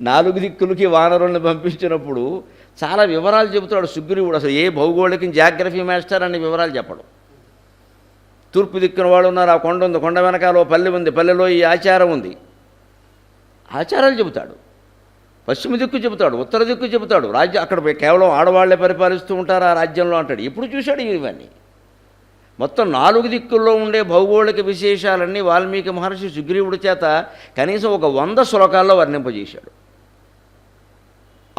నాలుగు దిక్కులకి వానరుల్ని పంపించినప్పుడు చాలా వివరాలు చెబుతాడు సుగ్రీవుడు. అసలు ఏ భౌగోళికం జాగ్రఫీ మాస్టర్ అనే వివరాలు చెప్పడు. తూర్పు దిక్కున వాళ్ళు ఉన్నారు ఆ కొండ ఉంది కొండ వెనకాల ఓ పల్లె ఉంది పల్లెలో ఈ ఆచారం ఉంది. ఆచారాలు చెబుతాడు. పశ్చిమ దిక్కు చెబుతాడు ఉత్తర దిక్కు చెబుతాడు. రాజ్యం అక్కడ పోయి కేవలం ఆడవాళ్ళే పరిపాలిస్తూ ఉంటారు ఆ రాజ్యంలో అంటాడు. ఇప్పుడు చూశాడు ఇవన్నీ? మొత్తం నాలుగు దిక్కుల్లో ఉండే భౌగోళిక విశేషాలన్నీ వాల్మీకి మహర్షి సుగ్రీవుడి చేత కనీసం ఒక వంద శ్లోకాల్లో వర్ణింపజేశాడు.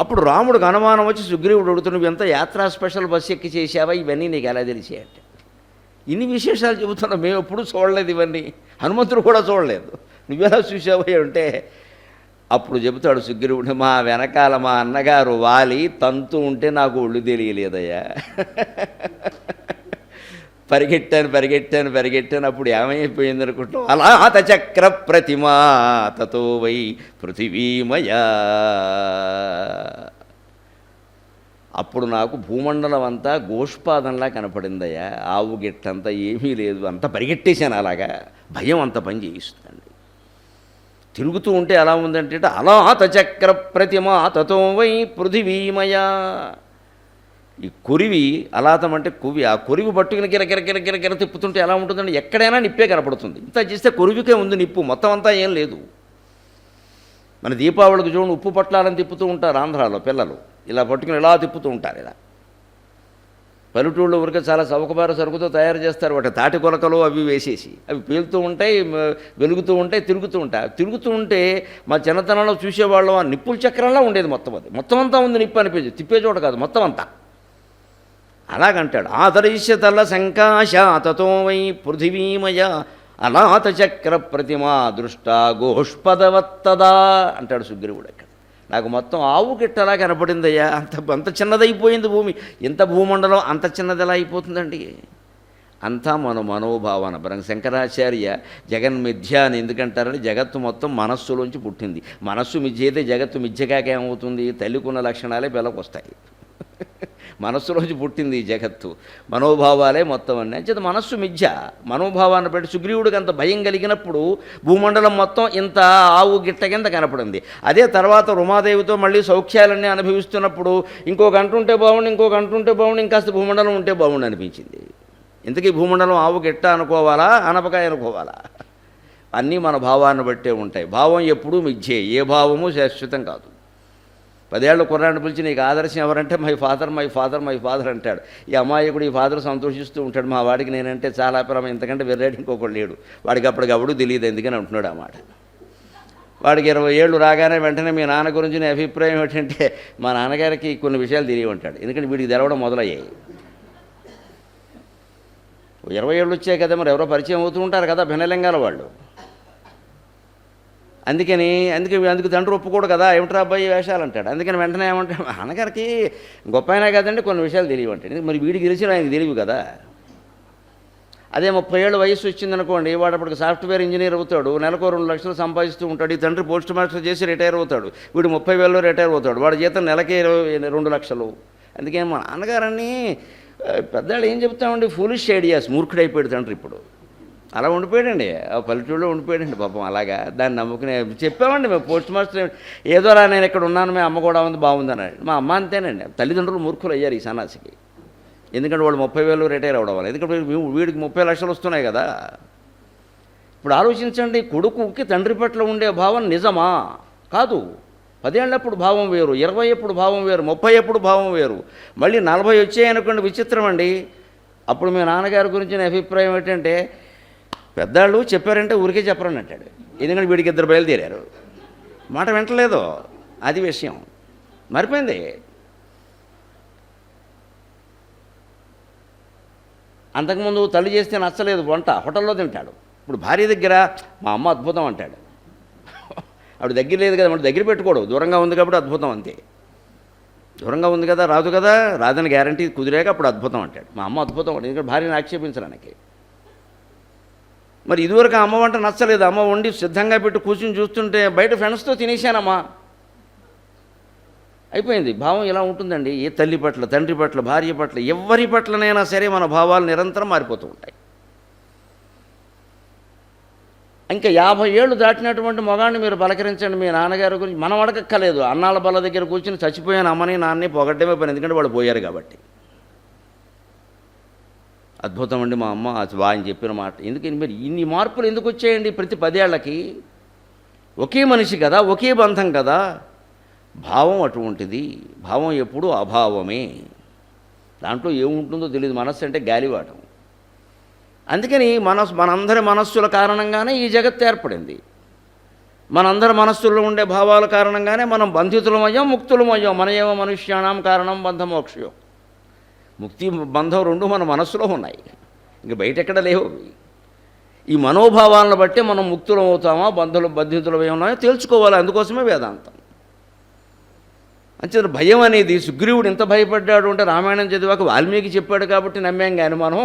అప్పుడు రాముడికి అనుమానం వచ్చి సుగ్రీవుడు అడుగుతూ నువ్వు ఎంత యాత్రా స్పెషల్ బస్సు ఎక్కి చేసావా ఇవన్నీ నీకు ఎలా తెలిసాయి అంటే. ఇన్ని విశేషాలు చెబుతున్నా మేము ఎప్పుడూ చూడలేదు ఇవన్నీ. హనుమంతుడు కూడా చూడలేదు. నువ్వెలా చూసావా అంటే అప్పుడు చెబుతాడు సుగ్రీవుడు మా వెనకాల మా అన్నగారు వాలి తంతు ఉంటే నాకు ఒళ్ళు తెలియలేదయ్యా. పరిగెట్టాను పరిగెట్టాను పరిగెట్టాను. అప్పుడు ఏమైపోయింది అనుకుంటాం అలా చక్ర ప్రతిమా తతో వై పృథివీమయా. అప్పుడు నాకు భూమండలం అంతా గోష్పాదంలా కనపడిందయ్యా. ఆవు గిట్టంతా ఏమీ లేదు. అంత పరిగెట్టేశాను అలాగా. భయం అంత పని చేయిస్తుందండి. తిరుగుతూ ఉంటే ఎలా ఉందంటే అలాత చక్ర ప్రతిమ తతో వై పృథివీమయా. ఈ కొరివి అలాతం అంటే కువి ఆ కొరివి పట్టుకుని కిర కిర కిర కిర కిర తిప్పుతుంటే ఎలా ఉంటుందండి? ఎక్కడైనా నిప్పే కనపడుతుంది. ఇంత చేస్తే కొరివికే ఉంది నిప్పు. మొత్తం అంతా ఏం లేదు. మన దీపావళికి చూడండి ఉప్పు పట్లాలని తిప్పుతూ ఉంటారు ఆంధ్రాలో పిల్లలు. ఇలా పట్టుకుని ఇలా తిప్పుతూ ఉంటారు ఇలా. పల్లెటూళ్ళు ఊరికే చాలా చౌకబార సరుకుతో తయారు చేస్తారు. వాటి తాటి కొలకలు అవి వేసేసి. అవి పేలుతూ ఉంటాయి వెలుగుతూ ఉంటాయి తిరుగుతూ ఉంటాయి. తిరుగుతూ ఉంటే మా చిన్నతనంలో చూసేవాళ్ళం ఆ నిప్పుల చక్రంలా ఉండేది మొత్తం అది. మొత్తం అంతా ఉంది నిప్పు అనిపించేది. తిప్పే చోట కాదు మొత్తం అంతా. అలాగంటాడు. ఆదరిష్యతల సంకాశ తతో వై పృథివీమయ అనాథ చక్ర ప్రతిమా దృష్ట గోష్పదవత్తదా అంటాడు సుగ్రీవుడు అక్కడ. నాకు మొత్తం ఆవు గిట్టలా కనపడిందయ్యా. అంత అంత చిన్నదైపోయింది భూమి. ఇంత భూమండలం అంత చిన్నది ఎలా అయిపోతుందండి? అంతా మన మనోభావన. బ్రహ్మ శంకరాచార్య జగన్ మిథ్య అని ఎందుకంటారని జగత్తు మొత్తం మనస్సులోంచి పుట్టింది. మనస్సు మిథ్య అయితే జగత్తు మిథ్యకాక ఏమవుతుంది? తల్లికున్న లక్షణాలే పిల్లలకు వస్తాయి మనస్సులోంచి పుట్టింది ఈ జగత్తు. మనోభావాలే మొత్తం అన్నీ. అంచేత మనస్సు మిథ్య. మనోభావాన్ని బట్టి సుగ్రీవుడికి అంత భయం కలిగినప్పుడు భూమండలం మొత్తం ఇంత ఆవు గిట్ట కింద కనపడింది. అదే తర్వాత రుమాదేవితో మళ్ళీ సౌఖ్యాలన్నీ అనుభవిస్తున్నప్పుడు ఇంకో గంట ఉంటే బాగుండు ఇంకో గంట ఉంటే బాగుండు ఇంకాస్త భూమండలం ఉంటే బాగుండు అనిపించింది. ఇంతకీ భూమండలం ఆవు గిట్ట అనుకోవాలా అనపకాయ అనుకోవాలా? అన్నీ మన భావాన్ని బట్టే ఉంటాయి. భావం ఎప్పుడూ మిథ్యే. ఏ భావము శాశ్వతం కాదు. పదేళ్ళ కుర్రాన్ని పిలిచి నీకు ఆదర్శం ఎవరంటే my father my father my father అంటాడు. ఈ అమాయకుడు ఈ ఫాదర్ సంతోషిస్తూ ఉంటాడు. మా వాడికి నేనంటే చాలా ప్రేమ ఇంతకంటే వెర్రాడు ఇంకొకడు లేడు. వాడికి అప్పటికప్పుడు తెలియదు ఎందుకని అంటున్నాడు ఆ మాట. వాడికి ఇరవై ఏళ్ళు రాగానే వెంటనే మీ నాన్న గురించి నీ అభిప్రాయం ఏంటంటే మా నాన్నగారికి కొన్ని విషయాలు తెలియ ఉంటాడు. ఎందుకంటే వీడికి తెలవడం మొదలయ్యాయి. ఇరవై ఏళ్ళు వచ్చాయి కదా మరి ఎవరో పరిచయం అవుతూ ఉంటారు కదా భిన్నలింగాల వాళ్ళు. అందుకని అందుకే అందుకు తండ్రి ఒప్పుకోడు కదా ఏమిట్రా అబ్బాయి వేషాలు అంటాడు. అందుకని వెంటనే ఏమంటాడు అన్నగారికి గొప్ప అయినా కదండి కొన్ని విషయాలు తెలియవు అంటాడు. మరి వీడికి తెలిసిన ఆయనకి తెలియవు కదా? అదే ముప్పై ఏళ్ళు వయసు వచ్చిందనుకోండి వాడు అప్పటికి సాఫ్ట్వేర్ ఇంజనీర్ అవుతాడు నెలకు రెండు లక్షలు సంపాదిస్తూ ఉంటాడు ఈ తండ్రి పోస్ట్ మాస్టర్ చేసి రిటైర్ అవుతాడు వీడు ముప్పై వేలలో రిటైర్ అవుతాడు వాడి జీతం నెలకి రెండు లక్షలు. అందుకే మా నాన్నగారని పెద్దవాళ్ళు ఏం చెప్తామండి ఫూలిష్ ఐడియాస్ మూర్ఖుడైపోయాడు తండ్రి ఇప్పుడు. అలా ఉండిపోయాడండి. ఆ పల్లెటూరులో ఉండిపోయాడండి పాపం అలాగా. దాన్ని నమ్ముకునే చెప్పామండి మేము పోస్ట్ మాస్టర్ ఏదో రా నేను ఇక్కడ ఉన్నాను మీ అమ్మ కూడా ఉంది బాగుంది అన్నాడు. మా అమ్మ అంతేనండి. తల్లిదండ్రులు మూర్ఖులు అయ్యారు ఈ సన్నాసికి. ఎందుకంటే వాళ్ళు ముప్పై వేలు రిటైర్ అవ్వడం వల్ల. ఎందుకంటే వీడికి ముప్పై లక్షలు వస్తున్నాయి కదా. ఇప్పుడు ఆలోచించండి కొడుకుకి తండ్రి పట్ల ఉండే భావం నిజమా? కాదు. పదేళ్ళప్పుడు భావం వేరు ఇరవై ఎప్పుడు భావం వేరు ముప్పై ఎప్పుడు భావం వేరు. మళ్ళీ నలభై వచ్చాయనుకోండి విచిత్రం అండి. అప్పుడు మీ నాన్నగారి గురించి నా అభిప్రాయం ఏంటంటే పెద్దవాళ్ళు చెప్పారంటే ఊరికే చెప్పరని అంటాడు. ఎందుకంటే వీడికి ఇద్దరు బయలుదేరారు. మాట వింటలేదు అది విషయం. మరిపోయింది. అంతకుముందు తల్లి చేస్తే నచ్చలేదు వంట. హోటల్లో తింటాడు. ఇప్పుడు భార్య దగ్గర మా అమ్మ అద్భుతం అంటాడు. ఆవిడ దగ్గర లేదు కదా మన దగ్గర పెట్టుకోడు. దూరంగా ఉంది కాబట్టి అద్భుతం అంతే. దూరంగా ఉంది కదా రాదు కదా రాదని గ్యారంటీ కుదిరాక అప్పుడు అద్భుతం అంటాడు. మా అమ్మ అద్భుతం అంటాడు. ఎందుకంటే భార్యను ఆక్షేపించడానికి మరి ఇదివరకు అమ్మ వంట నచ్చలేదు. అమ్మ వండి సిద్ధంగా పెట్టి కూర్చుని చూస్తుంటే బయట ఫ్రెండ్స్తో తినేసానమ్మా అయిపోయింది. భావం ఇలా ఉంటుందండి. ఏ తల్లి పట్ల తండ్రి పట్ల భార్య పట్ల ఎవరి పట్లనైనా సరే మన భావాలు నిరంతరం మారిపోతూ ఉంటాయి. ఇంకా యాభై ఏళ్ళు దాటినటువంటి మగాడిని మీరు పలకరించండి. మీ నాన్నగారి గురించి మనం అడగక్కలేదు అన్నాళ్ళ బల్ల దగ్గర కూర్చుని చచ్చిపోయాను అమ్మని నాన్నని పొగడ్డమే పని. ఎందుకంటే వాళ్ళు పోయారు కాబట్టి. అద్భుతం అండి మా అమ్మ అది బా అని చెప్పిన మాట. ఎందుకని మీరు ఇన్ని మార్పులు ఎందుకు వచ్చాయండి ప్రతి పదేళ్ళకి ఒకే మనిషి కదా ఒకే బంధం కదా. భావం అటువంటిది. భావం ఎప్పుడూ అభావమే. దాంట్లో ఏముంటుందో తెలియదు మనస్సు అంటే గాలివాటం. అందుకని మనస్ మనందరి మనస్సుల కారణంగానే ఈ జగత్తు ఏర్పడింది. మనందరి మనస్సుల్లో ఉండే భావాల కారణంగానే మనం బంధితులమయ్యాం ముక్తులమయ్యాం. మన ఏమో మనుష్యాణం కారణం బంధమోక్షయం. ముక్తి బంధం రెండు మన మనస్సులో ఉన్నాయి. ఇంక బయట ఎక్కడ లేవు ఈ మనోభావాలను బట్టే మనం ముక్తులం అవుతామా బంధులు బంధితులు ఉన్నాయో తెలుసుకోవాలి అందుకోసమే వేదాంతం. అంతే భయం అనేది సుగ్రీవుడు ఎంత భయపడ్డాడు అంటే రామాయణం చదివాక వాల్మీకి చెప్పాడు కాబట్టి నమ్మాం కానీ మనం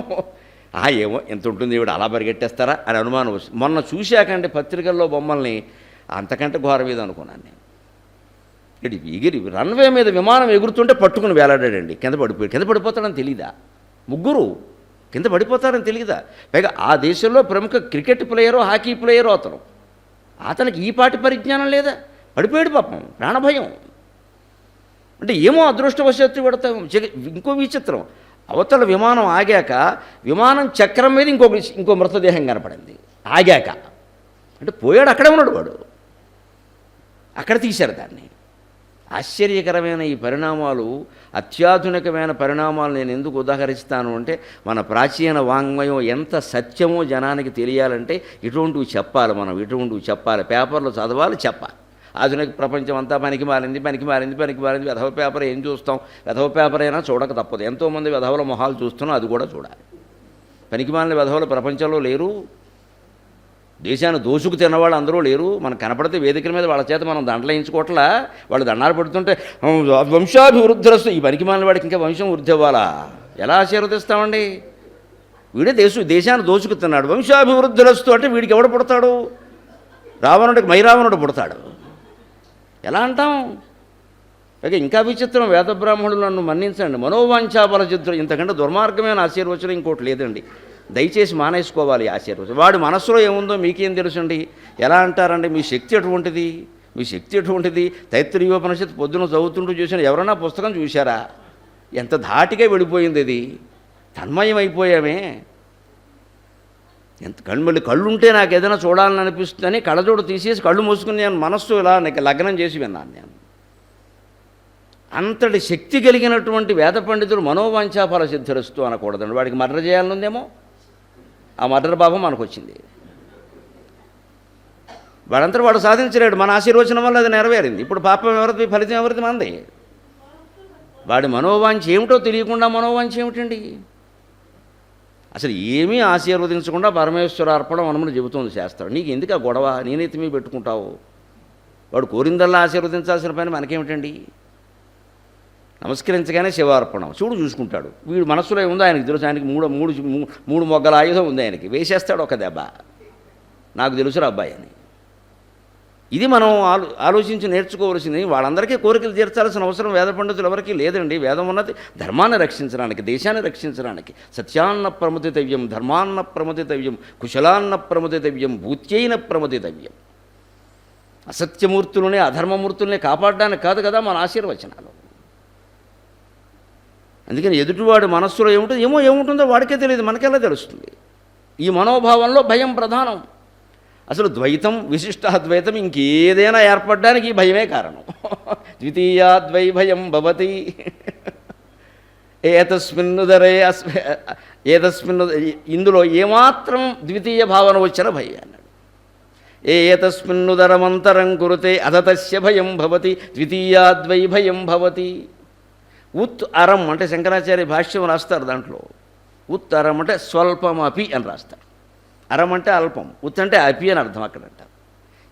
ఆ ఏమో ఎంత ఉంటుంది ఇవిడ అలా పరిగెట్టేస్తారా అని అనుమానం వస్తుంది. మొన్న చూశాకండి పత్రికల్లో బొమ్మల్ని అంతకంటే ఘోరం అనుకున్నాను నేను. ఇక్కడ ఎగిరి రన్వే మీద విమానం ఎగురుతుంటే పట్టుకుని వేలాడాడండి. కింద పడిపోయి కింద పడిపోతాడని తెలియదా ముగ్గురు కింద పడిపోతారని తెలియదా పైగా ఆ దేశంలో ప్రముఖ క్రికెట్ ప్లేయరు హాకీ ప్లేయరు అతను. అతనికి ఈ పాటి పరిజ్ఞానం లేదా? పడిపోయాడు పాపం ప్రాణభయం. అంటే ఏమో అదృష్టవశాత్తు పెడతాం ఇంకో విచిత్రం. అవతల విమానం ఆగాక విమానం చక్రం మీద ఇంకో ఇంకో మృతదేహం కనపడింది. ఆగాక. అంటే పోయాడు అక్కడే ఉన్నాడు వాడు. అక్కడ తీశారు దాన్ని. ఆశ్చర్యకరమైన ఈ పరిణామాలు అత్యాధునికమైన పరిణామాలు నేను ఎందుకు ఉదాహరిస్తాను అంటే మన ప్రాచీన వాంగ్మయం ఎంత సత్యమో జనానికి తెలియాలంటే ఇటువంటివి చెప్పాలి మనం ఇటువంటివి చెప్పాలి. పేపర్లో చదవాలి చెప్పాలి. ఆధునిక ప్రపంచం అంతా పనికి మారింది పనికి మారింది పనికి మారింది. వెధవ పేపర్ ఏం చూస్తాం? వెధవ పేపర్ అయినా చూడక తప్పదు. ఎంతోమంది వెధవల మొహాలు చూస్తున్నాం అది కూడా చూడాలి. పనికి మారిన వెధవలు ప్రపంచంలో లేరు. దేశాన్ని దోసుకు తిన్నవాళ్ళు అందరూ లేరు. మనకు కనపడితే వేదికల మీద వాళ్ళ చేత మనం దండలేయించుకోవట్లా వాళ్ళు దండాలు పెడుతుంటే వంశాభివృద్ధిరస్తు ఈ పనికి మాలిన వాడికి ఇంకా వంశం వృద్ధి అవ్వాలా? ఎలా ఆశీర్వదిస్తామండి? వీడే దేశం దేశాన్ని దోచుకుతున్నాడు వంశాభివృద్ధిరస్తు అంటే వీడికి ఎవడు పుడతాడు? రావణుడికి మైరావణుడు పుడతాడు. ఎలా అంటాం? ఇక ఇంకా విచిత్రం వేద బ్రాహ్మణులు నన్ను మన్నించండి. మనోవాంఛాబల చిత్రం ఇంతకంటే దుర్మార్గమైన ఆశీర్వచనం ఇంకోటి లేదండి. దయచేసి మానేసుకోవాలి ఆశీర్వచనం వాడి మనస్సులో ఏముందో మీకేం తెలుసండి? ఎలా అంటారండి? మీ శక్తి ఎటువంటిది? మీ శక్తి ఎటువంటిది? తైత్రీయోపనిషత్తు పొద్దున చదువుతుంటూ చూసిన ఎవరైనా పుస్తకం చూశారా? ఎంత ధాటిగా వెళ్ళిపోయింది ఇది. తన్మయం అయిపోయామే. ఎంత కళ్ళు మళ్ళీ కళ్ళు ఉంటే నాకు ఏదైనా చూడాలని అనిపిస్తుందని కళ్ళజోడు తీసేసి కళ్ళు మూసుకుని నేను మనస్సు ఇలా నీకు లగ్నం చేసి విన్నాను నేను. అంతటి శక్తి కలిగినటువంటి వేద పండితుడు మనోవాంఛాఫల సిద్ధిరస్తూ అనకూడదండి. వాడికి మర్ర చేయాలనుందేమో? ఆ మర్డర్ భావం మనకు వచ్చింది వాడంతా వాడు సాధించలేడు. మన ఆశీర్వచనం వల్ల అది నెరవేరింది. ఇప్పుడు పాపం ఎవరిది? ఫలితం ఎవరిది? మంది వాడి మనోవాంఛ ఏమిటో తెలియకుండా మనోవాంఛ ఏమిటండి? అసలు ఏమీ ఆశీర్వదించకుండా పరమేశ్వర అర్పణం అనమని చెబుతోంది శాస్త్రం. నీకు ఎందుకు ఆ గొడవ? నేనైతే మీ పెట్టుకుంటావు. వాడు కోరిందల్లా ఆశీర్వదించాల్సిన పని మనకేమిటండి? నమస్కరించగానే శివార్పణం. చూడు చూసుకుంటాడు. వీడు మనస్సులో ఉందో ఆయనకి తెలుసు. ఆయనకి మూడు మూడు మూడు మొగ్గల ఆయుధం ఉంది ఆయనకి. వేసేస్తాడు ఒక దెబ్బ. నాకు తెలుసురా అబ్బాయి అని. ఇది మనం ఆలో ఆలోచించి నేర్చుకోవలసింది. వాళ్ళందరికీ కోరికలు తీర్చాల్సిన అవసరం వేద పండితులు ఎవరికీ లేదండి. వేదం ఉన్నది ధర్మాన్ని రక్షించడానికి దేశాన్ని రక్షించడానికి. సత్యాన్న ప్రమతితవ్యం ధర్మాన్న ప్రమతితవ్యం కుశలాన్న ప్రమతితవ్యం భూత్యైన ప్రమతితవ్యం అసత్యమూర్తులని అధర్మమూర్తుల్ని కాపాడడానికి కాదు కదా మన ఆశీర్వచనాలు. అందుకని ఎదుటివాడి మనస్సులో ఏముంటుంది? ఏమో ఏముంటుందో వాడికే తెలియదు మనకెలా తెలుస్తుంది? ఈ మనోభావంలో భయం ప్రధానం. అసలు ద్వైతం విశిష్టాద్వైతం ఇంకేదైనా ఏర్పడడానికి ఈ భయమే కారణం. ద్వితీయాద్వై భయం భవతి ఏతస్మిన్నుదరే అస్మి ఏతస్మిన్ను ఇందులో ఏమాత్రం ద్వితీయ భావన వచ్చిన భయం అన్నాడు. ఏ ఏతస్మిన్నుదరమంతరం కురుతే అధతస్య భయం భవతి ద్వితీయాద్వై భయం భవతి. ఉత్ అరం అంటే శంకరాచార్య భాష్యం రాస్తారు దాంట్లో. ఉత్ అరం అంటే స్వల్పమపి అని రాస్తారు. అరం అంటే అల్పం ఉత్ అంటే అపి అని అర్థం అక్కడ అంటారు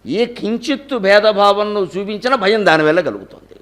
ఏ కించిత్తు భేదభావం నువ్వు చూపించినా భయం దానివల్ల కలుగుతుంది.